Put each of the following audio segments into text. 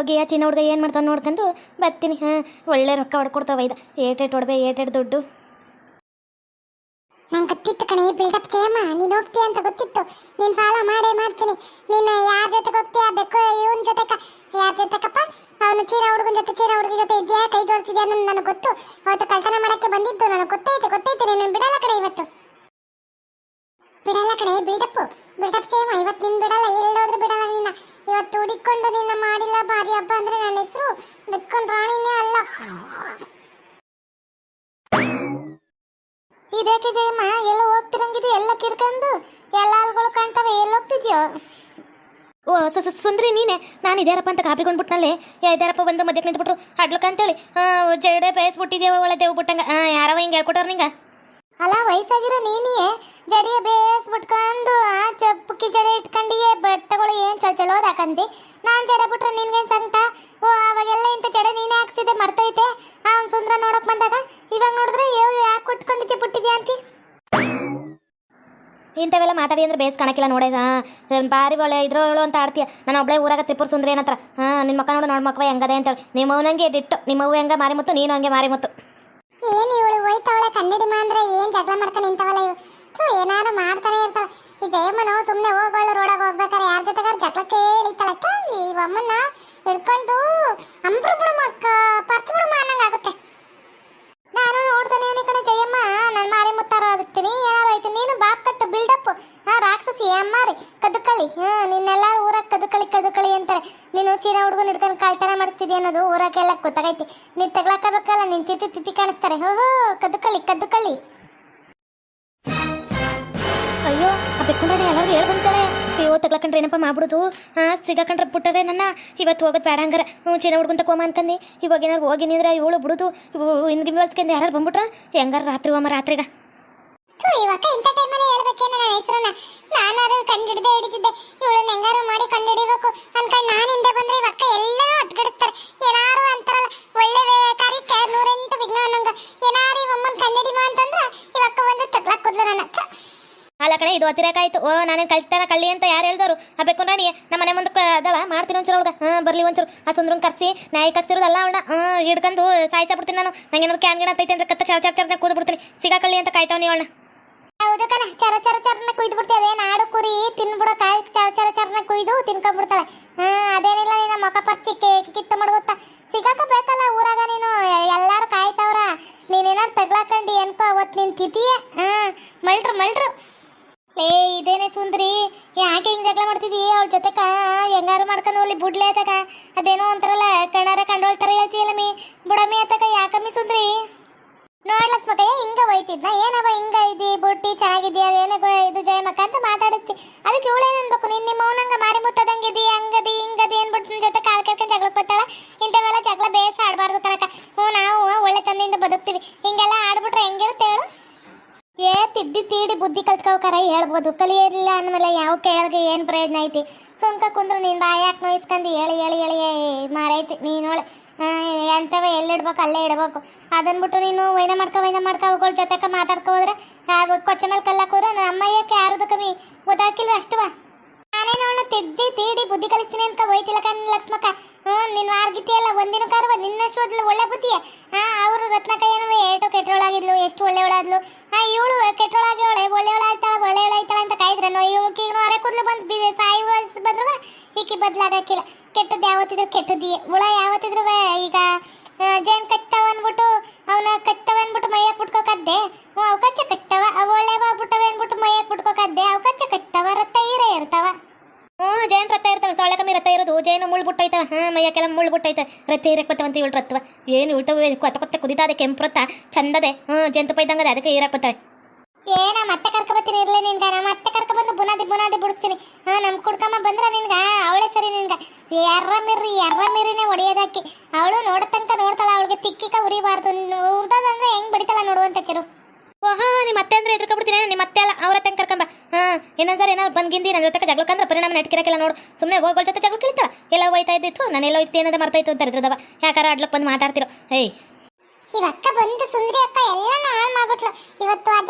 ಹೋಗಿ ಆ ಚಿನ್ನ ಹುಡುಗ ಏನು ಮಾಡ್ತಾನೆ ನೋಡ್ಕೊಂಡು ಬರ್ತೀನಿ ಹಾಂ, ಒಳ್ಳೆ ರೊಕ್ಕ ಹೊಡ್ಕೊಡ್ತಾವ ಇದು. ಏಟೇಟ್ ಹೊಡ್ಬೆ, ಏಟೇಟ್ ದುಡ್ಡು. ನಂಗೆ ಗೊತ್ತಿತ್ತು ಕಣೆ, ಈ ಬಿಲ್ಡಪ್ ಜಯಮ್ಮ ನೀನು ಹೋಗ್ತೀಯ ಅಂತ ಗೊತ್ತಿತ್ತು. ನೀನು ಫಾಲೋ ಮಾಡೇ ಮಾಡ್ತೀನಿ. ನೀನು ಯಾರ ಜೊತೆ ಹೋಗ್ತೀಯ ಬೆಕ್ಕು ಇವನ್ ಜೊತೆ ಯಾರ ಜೊತೆಗಪ್ಪ ಅವನು ಚೀನ ಹುಡುಗನ ಜೊತೆ ಚೀನ ಹುಡುಗಿ ಜೊತೆ ಇದೆಯಾ, ಕೈ ಜೋಡಿಸಿದ್ಯಾ ಅನ್ನೋದು ನನಗೆ ಗೊತ್ತು. ಅವತ್ತು ಕಳ್ತನ ಮಾಡಕ್ಕೆ ಬಂದಿದ್ದು ನನಗೆ ಗೊತ್ತೈತೆ ಗೊತ್ತೈತೆ. ನೀನು ಬಿಡಲ್ಲ ಕಣೆ ಇವತ್ತು. ಬಿಡಲ್ಲ ಕಣೆ ಬಿಲ್ಡಪ್ಪು ಬಿಲ್ಡಪ್ ಜಯಮ್ಮ ಇವತ್ತು ನಿನ್ನ ಬಿಡಲ್ಲ ಎಲ್ಲೋದ್ರೂ ಬಿಡಲ್ಲ ನಿನ್ನ ಇವತ್ತು ಹುಡಿಕೊಂಡು ನಿನ್ನ ಮಾಡಿಲ್ಲ ಹಬ್ಬ ಅಂದ್ರೆ ನನ್ನ ಹೆಸರು ಬಿಟ್ಕೊಂಡು ರಾಣಿನೇ ಅಲ್ಲ. ಇದೇಕೆ ಜಯಮ್ಮ, ಎಲ್ಲ ಹೋಗ್ತಿರಂಗಿದೆ, ಎಲ್ಲ ಕಿರ್ಕಂದು, ಎಲ್ಲ ಹಾಲ್ಗಳು ಕಾಣ್ತವೆ, ಎಲ್ಲ ಹೋಗ್ತಿದ್ಯೋ? ಓ ಸುಂದ್ರಿ ನೀನೆ. ನಾನು ಇದ್ಯಾರಪ್ಪ ಅಂತ ಕಾಪಿಕೊಂಡ್ಬಿಟ್ನಲ್ಲೇ ಇದ್ಯಾರಪ್ಪ ಬಂದು ಮಧ್ಯಕ್ಕೆ ನಿಂತ್ಬಿಟ್ರು? ಅಡ್ಲಕ್ಕ ಅಂತೇಳಿ. ಜಡೆ ಬೇಯಿಸ್ಬಿಟ್ಟಿದ್ಯವ ಒಳ್ಳೆ ದೇವ್ ಬಿಟ್ಟಂಗ? ಯಾರವ ಹಿಂಗೆ ಹೇಳ್ಕೊಟ್ಟವ್ರು ನಿಂಗ? ಅಲ್ಲ, ವಯಸ್ಸಾಗಿರೋ ನೀನೇ ಜಡಿಯ ಬೇಸ್ ಬಿಟ್ಕೊಂಡು ಆ ಚಪ್ಪುಕ್ಕಿ ಜಡೆ ಇಟ್ಕೊಂಡಿಯೇ, ಬಟ್ಟೆಗಳು ಏನ್ ಚಲೋ ಚಲೋದ್ ಹಾಕಂತಿ ನಾನ್ ಜಡೆ ಬಿಟ್ರೆ ನಿನ್ಗೇನ್ ಸಂಕಟ? ಓ, ಅವಾಗೆಲ್ಲ ಇಂಥ ಜಡೆ ನೀನೇ ಹಾಕ್ಸಿದೆ ಮರ್ತೈತೆ ಆ ಸುಂದ್ರ ನೋಡಕ್ ಬಂದಾಗ, ಇವಾಗ ನೋಡಿದ್ರೆ ಯೋ ಯಾಕೆ ಉಟ್ಕೊಂಡಿದ್ದೆ, ಬಿಟ್ಟಿದ್ಯಾ ಅಂತಿ? ಇಂಥವೆಲ್ಲ ಮಾತಾಡಿ ಅಂದ್ರೆ ಬೇಸ್ ಕಾಣಕ್ಕಿಲ್ಲ ನೋಡೇ ಹಾಂ ಬಾರಿ ಒಳ್ಳೆ ಹೇಳು ಅಂತ ಆಡ್ತೀಯ. ನಾನು ಒಬ್ಳೆ ಊರಾಗ ತ್ರಿಪುರ ಸುಂದ್ರ ಏನತ್ರ. ಹಾಂ ನಿನ್ನ ಮಕ್ಕ ನೋಡು, ನೋಡ್ ಮಕ್ಕವ ಹೆಂಗದೆ ಅಂತೇಳಿ. ನಿಮ್ಮ ಅವನಂಗೆ ಡಿಟ್ಟು ನಿಮ್ಮವು ಹೆಂಗೆ ಮಾರಿ ಮುತ್ತು, ನೀನು ಹಂಗೆ ಮಾರಿ ಮುತ್ತು. ಏನ್ ಇವಳು ಹೋಯ್ತವಳೆ? ಕನ್ನಡಿ ಅಂದ್ರೆ ಏನ್ ಜಗಳ ಮಾಡ್ತಾನೆ ನಿಂತವಲ್ಲ ಇವು? ಥು, ಏನಾದ್ರು ಮಾಡ್ತಾನೆ ಇರ್ತಾಳ. ಈ ಜಯಮ್ಮನು ಸುಮ್ನೆ ಹೋಗೋಳು ರೋಡಾಗ ಹೋಗ್ಬೇಕಾರೆ ಯಾರ ಜೊತೆಗಾರ ಜಗಳ ಕೇಳಿತಾಳ. ಈ ಅಮ್ಮನ್ನ ಹಿಡ್ಕೊಂಡು ಅಂಬ್ರು ಬಿಡುಮ ಪರ್ಚ ಅನ್ನಂಗೆ ಆಗುತ್ತೆ. ನಾನು ನೋಡ್ತಾನೆ ಅವನಿ ಕಡೆ ಜಯಮ್ಮ ನನ್ನ ಮಾರಿ ಮುತ್ತಾರ ಆಗುತ್ತೀನಿ ಏನಾರು ಆಯ್ತು ನೀನು ಬಾಪ್ ಕಟ್ಟು ಬಿಲ್ಡಪ್ ಹಾ ರಾಕ್ಷಸಿ ಅಮ್ಮಾರಿ ಕದುಕಳಿ ಹಾ ನಿನ್ನೆಲ್ಲ ಊರಾಗ ಕದು ಕಳಿ ಅಂತಾರೆ. ನೀನು ಚೀನ ಹುಡುಗನ ಹಿಡ್ಕೊಂಡು ಕಾಳ್ತನ ಮಾಡಿಸ್ತಿದ್ದೆ ಅನ್ನೋದು ಊರಾಗೆಲ್ಲ ಗೊತ್ತಾಗೈತಿ. ನೀನ್ ತಗ್ಲಾಕಬೇಕಲ್ಲ, ನಿನ್ ತಿತ್ತಿ ತಿತ್ತಿ ಕಾಣಿಸ್ತಾರೆ. ಹೋ ಹೋ ಕದ್ದು ಕದುಕಳಿ ಅಯ್ಯೋ, ಆ ಬೆಕ್ಕೊಂಡ್ರೆ ಎಲ್ಲರೂ ಹೇಳ್ಬಂತಾಳೆ ಅಯ್ಯೋ, ತಗ್ಲಕಂಡ್ರೆ ಏನಪ್ಪ ಮಾಡ್ಬಿಡುದು? ಹಾಂ ಸಿಗಾಕಂಡ್ರೆ ಬಿಟ್ಟರೆ ನನ್ನ. ಇವತ್ತು ಹೋಗೋದು ಬೇಡ ಹಂಗಾರೆ. ಹ್ಞೂ ಚೀನ ಹುಡ್ಕೊಂತ ಕೋಮ ಅನ್ಕಂದು ಇವಾಗ ಏನಾರು ಹೋಗಿನಿ ಅಂದ್ರೆ ಇವಳು ಬಿಡುದು. ಹಿಂದ್ಗಿ ಬೆಳ್ಸ್ಕೊಂಡು ಯಾರು ಬಂದ್ಬಿಟ್ರ, ಹೆಂಗಾರ ರಾತ್ರಿ ಹೋಮ ರಾತ್ರಿಗ. ಇವಕ್ಕ ಇಂಥ ಟೈಮಲ್ಲಿ ಹೇಳ್ಬೇಕೇನ ನನ್ನ ಹೆಸರನ್ನ. ನಾನಾರು ಕಂಡಿಡ್ದೆ ಹಿಡಿತಿದ್ದೆ ಇವಳು ಹೆಂಗಾರು ಮಾಡಿ ಕಂಡಿಡಿಬೇಕು ಅನ್ಕೊಂಡು ನಾನು ಹಿಂದೆ ಬಂದ್ರೆ ಇವಕ್ಕ ಎಲ್ಲ ಅದ್ಗಡಿಸ್ತಾರೆ ಏನಾರು ಅಂತಾರಲ್ಲ, ಒಳ್ಳೆ ಕಾರ್ಯಕ್ಕೆ ನೂರೆಂಟು ವಿಘ್ನ ಅನ್ನಂಗ. ಏನಾರು ಇವಮ್ಮನ್ ಕಂಡಿಡಿಮ ಅಂತಂದ್ರ ಇವಕ್ಕ ಒಂದು ತಗ್ಲಾಕ್ ನನ್ನ. ಅಲ್ಲ ಕಣೆ, ಇದು ಅತಿರೇಕಾಯ್ತು ಓ, ನಾನೇನು ಕಳ್ತಾನ ಕಳ್ಳಿ ಅಂತ ಯಾರು ಹೇಳ್ದವ್ರು ಆ ಬೆಕ್ಕೊಂಡ್ರಾಣಿ ನಮ್ಮ ಮನೆ ಮುಂದಕ್ಕೆ ಅದಲ್ಲ ಮಾಡ್ತೀನಿ ಒಂಚೂರು ಅವ್ಳಿಗೆ. ಹಾಂ, ಬರಲಿ ಒಂಚೂರು. ಆ ಸುಂದ್ರನ್ ಕರ್ಸಿ, ನಾಯಿ ಕರ್ಸಿರೋದಲ್ಲ ಅವಳನ್ನ ಹಾಂ, ಹಿಡ್ಕೊಂಡು ಸಾಯ್ತಾ ಬಿಡ್ತೀನಿ ನಾನು. ನಂಗೆ ಏನಾದ್ರು ಕ್ಯಾನ್ ಗಿಡ ಅಂತೈತೆ ಅಂದ್ರೆ ಕತ್ತ ಚರ ಚರ ಚರನೆ ಕೂದು ಬಿಡ್ತೀನಿ ಸಿಗಾಕಳ್ಳಿ ಅಂತ ಕಾಯ್ತಾವನಿ ಅವಳನ್ನ ಹೌದು ಕಣ. ಚರ ಚರ ಚರನ ಕುಯ್ದು ಬಿಡ್ತೀವಿ ಅದೇನು ಆಡು ಕುರಿ ತಿನ್ಬಿಡೋ ಕಾಯಿ ಚರ ಚರ ಚರನ ಕುಯ್ದು ತಿನ್ಕೊಂಡ್ಬಿಡ್ತಾಳೆ. ಹಾ, ಅದೇನಿಲ್ಲ ನಿನ್ನ ಮೊಕ ಪರ್ಚಿ ಕಿತ್ತು ಮಡಗುತ್ತ. ಸಿಗಾಕ ಬೇಕಲ್ಲ ಊರಾಗ ನೀನು. ಎಲ್ಲಾರು ಕಾಯ್ತಾವ್ರ. ನೀನೇನಾರು ತಗ್ಲಾಕಂಡಿ ಅನ್ಕೋ ಅವತ್ತು ನಿನ್ ತಿಥಿಯೇ. ಹಾ, ಮಲ್ಟ್ರು ಮಲ್ಟ್ರು. ಏ, ಇದೇನೆ ಸುಂದ್ರಿ. ಯಾಕೆ ಹಿಂಗೆ ಜಗಳ ಮಾಡ್ತಿದಿ? ಅವ್ಳ ಜೊತೆ ಕಾ, ಹೆಂಗಾರು ಮಾಡ್ಕೊಂಡು ಹೋಗ್ಲಿ ಬುಡ್ಲೆ ಆತಕ ಅದೇನೋ ಅಂತಾರಲ್ಲ ಕಣ್ಣಾರ ಕಂಡೋಳ್ತಾರ ಹೇಳ್ತೀಯಲ್ಲ ಮೀ. ಬುಡಮಿ ಆತಕ ಯಾಕಮ್ಮಿ ಸುಂದ್ರಿ? ನೋಡ್ಲಸ್ ಮಕ್ಕಯ್ಯ ಹಿಂಗ ಒಯ್ತಿದ್ನ ಏನವ ಹಿಂಗ ಇದಿ, ಬುಟ್ಟಿ ಚೆನ್ನಾಗಿದ್ಯಾ, ಏನ ಇದು ಜಯಮಕ್ಕ ಅಂತ ಮಾತಾಡಿಸ್ತಿ. ಅದಕ್ಕೆ ಇವಳೇನ್ ಅನ್ಬೇಕು? ನಿನ್ ನಿಮ್ಮ ಅವನಂಗ ಮಾರಿ ಮುತ್ತದಂಗಿದಿ ಹಂಗದಿ ಹಿಂಗದಿ ಅನ್ಬಿಟ್ಟು ನಿನ್ ಜೊತೆ ಕಾಲ್ ಕರ್ಕೊಂಡ್ ಜಗಳ ಬತ್ತಾಳ ಇಂಥವೆಲ್ಲ ಜಗಳ ಬೇಸ ಆಡ್ಬಾರ್ದು ಕನಕ ಹ್ಞೂ ನಾವು ಒಳ್ಳೆ ತಂದೆಯಿಂದ ಬದುಕ್ತೀವಿ ಹಿಂಗೆಲ್ಲ ಆಡ್ಬಿಟ್ರೆ ಹೆಂಗಿರುತ್ತೆ ಹೇಳು ಏ ತಿದ್ದಿ ತೀಡಿ ಕಲ್ತ್ಕೋಕರ ಹೇಳ್ಬೋದು. ಕಲಿಯಲಿಲ್ಲ ಅಂದಮೇಲೆ ಯಾವ ಕೇಳಿಗೆ ಏನು ಪ್ರಯೋಜನ ಐತಿ? ಸುಮ್ಕ ಕುಂದ್ರು ನೀನು ಬಾಯಿ ಯಾಕೆ ನೋಯಿಸ್ಕೊಂಡು ಹೇಳಿ ಹೇಳಿ ಹೇಳಿ ಮಾರೈತಿ. ನೀನೊಳೆ ಎಲ್ಲಿಡ್ಬೇಕು ಅಲ್ಲೇ ಇಡಬೇಕು. ಅದನ್ನ ಬಿಟ್ಟು ನೀನು ವೈನ ಮಾಡ್ಕೊ ವೈನ ಮಾಡ್ಕೊ, ಅವುಗಳ ಜೊತೆಗೆ ಮಾತಾಡ್ಕೊ ಹೋದ್ರೆ ಕೊಚ್ಚ ಮೇಲೆ ಕಲ್ಲಕ್ಕೆ ಹೋದ್ರೆ, ನಮ್ಮ ಅಯ್ಯಕ್ಕೆ ಯಾರದು ಕಮ್ಮಿ ಗೊತ್ತಾಕಿಲ್ವ ಅಷ್ಟವಾ ತಿದ್ದಿ ತೀಡಿ ಬುದ್ಧಿ ಕಲಿಸ್ತೀನಿ ಅಂತ ಹೋಯ್ತಿಲ್ಲ ಕಣ್ ಲಕ್ಷ್ಮಕ್ಕ. ಹ್ಞೂ ನೀನು ಆರ್ಗಿತಿಯಲ್ಲ ಒಂದಿನ ಕಾರವ ನಿನ್ನಷ್ಟು ಒಳ್ಳೆ ಬುದ್ಧಿಯ. ಹಾಂ, ಅವರು ರತ್ನಕಯ್ಯನೂ ಏಟು ಕೆಟ್ಟೋಳಾಗಿದ್ಲು ಎಷ್ಟು ಒಳ್ಳೆಯವಳಾದ್ಲು. ಹಾ, ಇವಳು ಕೆಟ್ಟೋಳಾಗಿ ಒಳ್ಳೆ ಒಳ್ಳೆಯವಳಾಯ್ತಾಳ ಒಳ್ಳೆಯವಳಾಯ್ತಾಳ ಅಂತ ಕಾಯ್ದ್ರನು ನೋ ಈಗ ಅರೆ ಕೂದಲು ಬಂದು ಬಿ ಸಾಯಿ ಬಂದ್ರವ ಈಕಿ ಬದಲಾಗಕ್ಕಿಲ್ಲ. ಕೆಟ್ಟದ್ದು ಯಾವತ್ತಿದ್ರು ಕೆಟ್ಟದ್ದಿ ಹುಳ ಯಾವತ್ತಿದ್ರು ಈಗ ಜೇನ್ ಕತ್ತಾವ ಅಂದ್ಬಿಟ್ಟು, ಅವನ ಕಚ್ಚವ ಅಂದ್ಬಿಟ್ಟು ಮೈಯಾಗ ಬಿಟ್ಕೋಕದ್ದೆ ಹ್ಞೂ ಅವು ಕಚ್ಚ ಕಚ್ಚವ ಅವು ಒಳ್ಳೆವ ಬಿಟ್ಟವೆ ಅಂದ್ಬಿಟ್ಟು ಮೈಯಾಗ ಬಿಟ್ಕೋಕದ್ದೆ ಅವು ಕಚ್ಚ ರಕ್ತ ಹೀರೆ ಇರ್ತಾವ ಹ್ಞೂ, ಜೈನ್ ರಥ ಇರ್ತಾವೆ ಸೊಳ್ಳೆ ಕಮ್ಮಿ ರಥ ಇರೋದು. ಜೈನ ಮುಳ್ಳು ಬಿಟ್ಟೈತವ ಹಾಂ ಮೈಯಕ್ಕೆಲ್ಲ ಮುಳ್ಳು ಬಿಟ್ಟೈತೆ ರಥ ಇರಕ್ಕೆ ಬತ್ತವಂತ ಇವಳು ರತ್ವ. ಏನು ಉಳ್ತವೆ ಕೊತ್ತ ಕೊತ್ತ ಕುದಿತಾದೆ, ಕೆಂಪು ರಥ. ಚಂದದೆ. ಹ್ಞೂ ಜಂತುಪ ಇದ್ದಂಗದೆ ಅದಕ್ಕೆ ಇರಕ್ಕೆ ಬತ್ತವೆ ಏನ, ಮತ್ತೆ ಕರ್ಕ ಬರ್ತೀನಿ, ಇರ್ಲಿ ನಿನ್ಗ. ನಾ ಮತ್ತೆ ಕರ್ಕ ಬಂದು ಬುನಾದಿ ಬುನಾದಿ ಬಿಡ್ತೀನಿ ಹಾ ನಮ್ ಕುಡ್ಕಮ್ಮ ಬಂದ್ರ ನಿನ್ಗ, ಅವಳೆ ಸರಿ ನಿನ್ಗ. ಎರ್ರ ಮಿರ್ರಿ ಎರ್ರ ಮಿರಿನೇ ಹೊಡೆಯೋದಾಕಿ ಅವಳು ನೋಡ ತನಕ ನೋಡ್ತಾಳ, ಅವಳಿಗೆ ತಿಕ್ಕಿಕ ಉರಿಬಾರ್ದು. ಉರ್ದದಂದ್ರೆ ಹೆಂಗ್ ಬಡಿತಾಳ ನೋಡುವಂತ ಕಿರು. ಓಹಾ ನಿಮ್ಮ ಅತ್ತೆ ಅಂದ್ರೆ ಎದ್ರಕೊಂಡ್ಬಿಡ್ತೀನಿ. ನಿಮ್ಮ ಅತ್ತೆ ಅಲ್ಲ, ಅವ್ರ ತಂಗ ಕರ್ಕೊಂಬ ಹಾಂ, ಇನ್ನೊಂದ್ಸರಿ ಏನಾದ್ರು ಬಂದ್ಗಿಂದಿ ನನ್ನ ಜೊತೆ ಜಗಳಕ್ಕಂದ್ರೆ ಪರಿಣಾಮ ನೆಟ್ಕಿರಕ್ಕಿಲ್ಲ ನೋಡು. ಸುಮ್ಮನೆ ಹೋಗೋಳ ಜೊತೆ ಜಗಳ ಕಲಿತಾಳ. ಎಲ್ಲ ಹೋಯ್ತಾ ಇದ್ದಿತ್ತು, ನಾನು ಎಲ್ಲ ಹೋಯ್ತು ಏನಾದ್ರು ಮರ್ತೋಯ್ತು ಅಂತ ಇದ್ರದವ ಯಾಕಾರ ಅಡ್ಲಕ್ಕೆ ಬಂದು ಮಾತಾಡ್ತಿರೋ. ಏಯ್. ಇವಕ್ಕ ಬಂದು ಸುಂದ್ರಿ ಅಕ್ಕ, ಎಲ್ಲಾನು ಹಾಳು ಮಾಡ್ಬಿಟ್ಲು. ಇವತ್ತು ಆ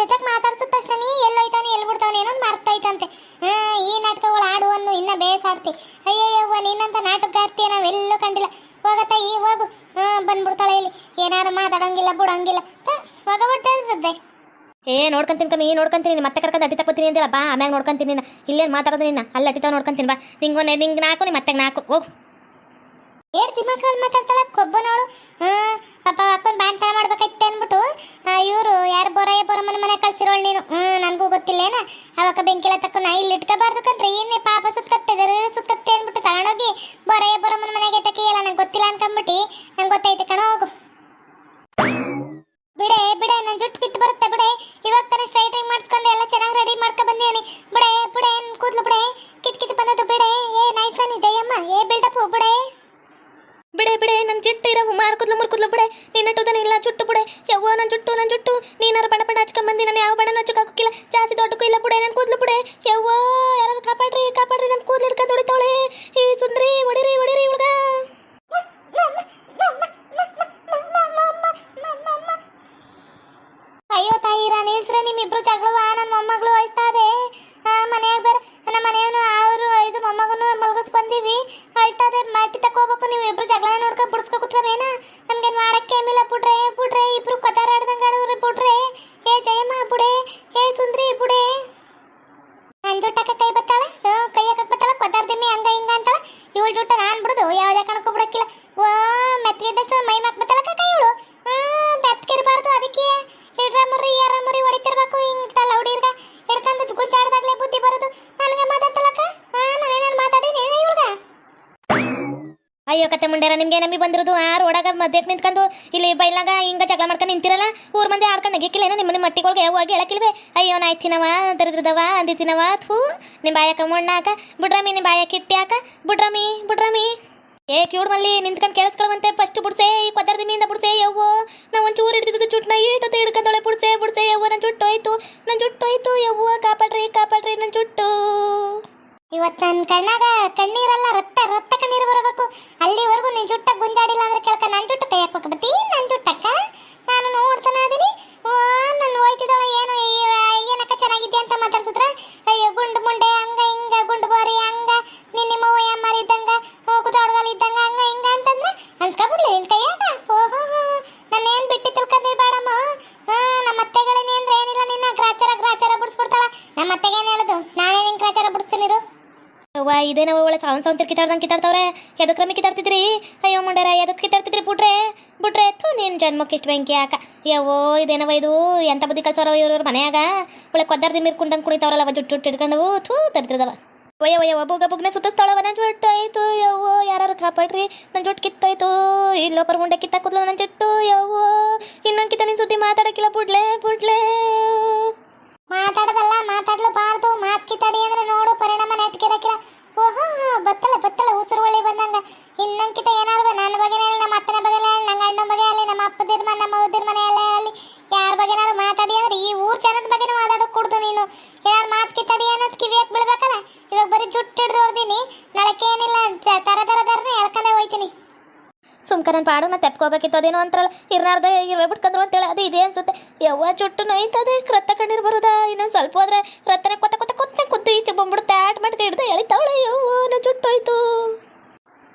ಜೊತೆಗೆ ಮಾತಾಡ್ಸಿದ ತಕ್ಷಣ ಎಲ್ಲೋಯ್ತಾನೆ ಎಲ್ಲಿ ಬಿಡ್ತಾವನೆ ಏನೋ ಮರ್ತೈತಂತೆ ಈ ನಾಟಕಗಳು ಆಡುವನ್ನು ಇನ್ನ ಬೇಸಾಡ್ತಿ. ಅಯ್ಯಯ್ಯವ್ವ ನೀನಂತ ನಾಟಕಗಾರ್ತಿಯ ನಾವೆಲ್ಲೂ ಕಂಡಿಲ್ಲ. ಹೋಗತ್ತ ಈ ಹೋಗು. ಹಾ, ಬಂದ್ಬಿಡ್ತಾಳೆ ಇಲ್ಲಿ. ಏನಾರು ಮಾತಾಡಂಗಿಲ್ಲ, ಬಿಡಂಗಿಲ್ಲ. ಹೋಗಬಿಟ್ಟೆ ಏ, ನೋಡ್ಕೊಂತೀನಿ ಕಮ್ಮಿ ನೋಡ್ಕೊಂತೀನಿ. ಮತ್ತೆ ಕರ್ಕೊಂಡು ಅಟ್ಟಿ ತಗೋತೀನಿ ಅಂದಿಲ್ಲ. ಬಾ, ಆಮ್ಯಾಗ ನೋಡ್ಕೊಂತೀನಿ ಇಲ್ಲೇನು ಮಾತಾಡೋದು ನಿನ್ನ ಅಲ್ಲಿ ಅಟ್ಟಿತಾವ ನೋಡ್ಕೊಂತೀನಿ. ಬಾ. ನಿಂಗೆ ನಿಂಗೆ ನಾಲ್ಕು ನಿಮ್ಮ ಮತ್ತೆ ನಾಲ್ಕು. ಹೋಗು. ಏಡ್ ದಿಮಾಕಲ್ಲಿ ಮಾತಾಡ್ತಾಳ? ಕೊಬ್ಬನವಳು. ಹ್ಮ್ ಪಾಪ ಅಕ್ಕನ ತರ ಮಾಡ್ಬೇಕಾಯ್ತೆ ಅಂದ್ಬಿಟ್ಟು ಇವರು ಯಾರು ಬರೋ ಮನ ಮನೆ ಕಳ್ಸಿರೋಳು ನೀನು? ಹ್ಮ್, ನನಗೂ ಗೊತ್ತಿಲ್ಲೇನ? ಅವಾಗ ಬೆಂಕಿಲ ತಕ್ಕ ನಾ ಇಲ್ಲಿ ಇಟ್ಕೋಬಾರ್ದು ಕಣ್ರಿ. ಏನೇ ಕತೆ ಮುಂಡ್ಯಾರ? ನಿಮ್ಗೆ ನಮಗೆ ಬಂದಿರೋದು ಆ ರೋಡಾಗ ಮಧ್ಯಕ್ಕೆ ನಿಂತ್ಕೊಂಡು ಇಲ್ಲಿ ಬೈಲಾಗ ಹಿಂಗೆ ಜಗಳ ಮಾಡ್ಕೊಂಡು ನಿಂತಿರಲ್ಲ? ಊರ್ ಮಂದಿ ಆಡ್ಕೊಂಡು ನಗಿಕ್ಕಿಲ್ಲೇನೋ ನಿಮ್ಮ ನಿಮ್ಮ ಮಟ್ಟಿಗಳಿಗೆ ಹೋಗಿ ಹೇಳಕ್ಕಿಲ್ವೇ? ಅಯ್ಯೋ ನಾಯ್ತಿನವ ದರಿದ್ರದವ ಅಂದಿತ್ತಿನವ ಥೂ ನಿಮ್ಮ ಬಾಯಕ ಮಣ್ಣಾಕ, ಬುಡ್ರಮಿ ನಿಮ್ಮ ಬಾಯಕ ಇಟ್ಟಿ ಬುಡ್ರಮಿ ಬುಡ್ರಮಿ. ಏ, ಕ್ಯೂಡ್ ಮಲ್ಲಿ, ನಿಂತ್ಕೊಂಡು ಕೇಳಿಸ್ಕೊಳ್ಳುವಂತೆ ಫಸ್ಟ್ ಬುಡ್ಸೆ, ಈ ಪದಾರ್ಥ ಮೀನಿಂದ ಬುಡ್ಸೆ, ಯವ್ವೋ. ನಾ ಚೂರು ಹಿಡಿದಿದ್ದು ಚುಟ್ಟನ ಈಟೊತ್ತೆ ಹಿಡ್ಕೊಂಡೊಳೆ ಬುಡ್ಸೆ ಬುಡ್ಸೆ, ಯವ್ವ ನನ್ನ ಚುಟ್ಟೋಯ್ತು ನನ್ನ ಚುಟ್ಟು ಹೋಯ್ತು ಯವ್ವ, ಕಾಪಾಡ್ರಿ ಕಾಪಾಡ್ರಿ ನನ್ನ ಚುಟ್ಟು. ಇವತ್ತು ನನ್ನ ಕಣ್ಣಾಗ ಕಣ್ಣೀರಲ್ಲ ರಕ್ತ ಅಲ್ಲಿವರೆಗೂ ನೀನ್ ಚುಟ್ಟ ಗುಂಜಾಡಿಲ್ಲ ಅಂದ್ರೆ ಕೇಳ್ಕ ನನ್ನ ಸಾವನ್ ಸಾವನ್ ಕಿತಾಡ್ದಂಗೆ ಕಿತಾಡ್ತವ್ರೆ. ಎದಕ್ ಕ್ರಮಿ ಕಿತಾಡ್ತಿದ್ರಿ? ಅಯ್ಯೋ ಮುಂಡರ, ಎದಕ್ ಕಿತಾಡ್ತಿದ್ರಿ ಬಿಟ್ರೆ ಬಿಟ್ರೆ ಥೂ ನೀನು ಜನ್ಮಕ್ಕೆ ಇಷ್ಟು ಬೆಂಕಿ ಯಾಕ ಯವ್ವೋ ಇದೇನವ ಇದು? ಎಂತ ಬುದ್ಧಿ ಕಲ್ಸೋರವ ಇವ್ರ ಮನ್ಯಾಗ? ಒಳ್ಳೆ ಕೊದ್ದಾರ್ದಿ ಮೀರ್ಕೊಂಡಂಗೆ ಕುಣಿತಾವ್ರಲ್ಲ ಅವ ಜುಟ್ಟು ಜುಟ್ಟು ಥೂ ತರ್ತಿರ್ದವ ಒಯ್ಯ ಒಯ್ಯ ಬುಗ ಬುಗ್ನೆ ಸುತ್ತಿಸ್ತಾಳವ ನನ್ನ ಜುಟ್ಟು ಆಯ್ತು ಯವ್ವೋ ಯಾರು ಕಾಪಾಡ್ರಿ? ನನ್ನ ಜುಟ್ಟು ಕಿತ್ತೋಯ್ತು. ಇಲ್ಲೊಬ್ಬರ ಮುಂಡೆ ಕಿತ್ತಾಕುದ್ಲು ನನ್ನ ಜುಟ್ಟು. ಯವ್ವೋ, ಇನ್ನೊಂದು ಕಿತ್ತ ನಿನ್ ಸುದ್ದಿ ಮಾತಾಡಕ್ಕಿಲ್ಲ ಬುಡ್ಲೆ ಬುಡ್ಲೆ ಮಾತಾಡದಲ್ಲ ಮಾತಾಡ್ಲಬಾರ್ದು ಮಾತ್ ಕಿತ್ತಾಡಿ ಅಂದ್ರೆ ನೋಡು ಪರಿಣಾಮ ನೆಟ್ಕಿರಕಿಲ್ಲ ಓಹೋ ಬತ್ತಳ ಬತ್ತಳ ಉಸಿರು ಒಳ್ಳೆ ಬಂದಂಗ ಇನ್ನೊಂದ್ಕಿತ ಏನಾದ್ರು ನನ್ನ ಬಗ್ಗೆ ನಮ್ಮ ಅಪ್ಪನ ಬಗ್ಗೆ ನಮ್ಮ ಗಂಡನ ಬಗ್ಗೆ ಅಲ್ಲಿ ನಮ್ಮ ಅಪ್ಪದಿರ್ ಮನೆ ನಮ್ಮ ಅವ್ವದಿರ್ ಮನೆ ಅಲ್ಲಿ ಯಾರ ಬಗ್ಗೆನಾರು ಮಾತಾಡಿ ಅಂದ್ರೆ ಈ ಊರ್ ಜನದ ಬಗ್ಗೆ ಮಾತಾಡೋಕ್ ಕೊಡ್ದು ನೀನು. ಏನಾರು ಮಾತ್ ಕಿತ್ತಡಿ ಅನ್ನೋದು ಕಿವಿಯಾಗಿ ಬೀಳ್ಬೇಕಲ್ಲ? ಇವಾಗ ಬರೀ ಜುಟ್ಟು ಹಿಡ್ದು ಹೊಡ್ದೀನಿ. ನಾಳಕ್ಕೆ ಏನಿಲ್ಲ ತರ ತರ ತರನೇ ಎಳ್ಕೊಂಡೆ ಹೋಯ್ತೀನಿ. ಸುಮ್ಕ ಪಾಡು ನಾ ತೆಪ್ಕೋಬೇಕಿತ್ತು ಅದೇನು ಅಂತಾರಲ್ಲ? ಇರ್ನಾರ್ದ ಬಿಟ್ಕಂದ್ರು ಅಂತೇಳಿ ಅದು ಇದೇ ಅನ್ಸುತ್ತೆ. ಯವ್ವ ಚುಟ್ಟು ನೋಯ್ತದೆ, ರಕ್ತ ಕಣ್ಣೀರು ಬರುದಾ? ಇನ್ನೊಂದು ಸ್ವಲ್ಪ ಹೋದ್ರೆ ರತ್ತನೆ ಕೊತ್ತ ಕೊತ್ತ ಕೊತ್ತ ಕುದ್ದು ಈಚೆ ಬಂದ್ಬಿಡುತ್ತೆ. ಆಟ ಮಾಡಿ ಹಿಡ್ದು ಎಳಿತಾವಳೆ ಯವ್ವ ನಾ ಚುಟ್ಟೋಯ್ತು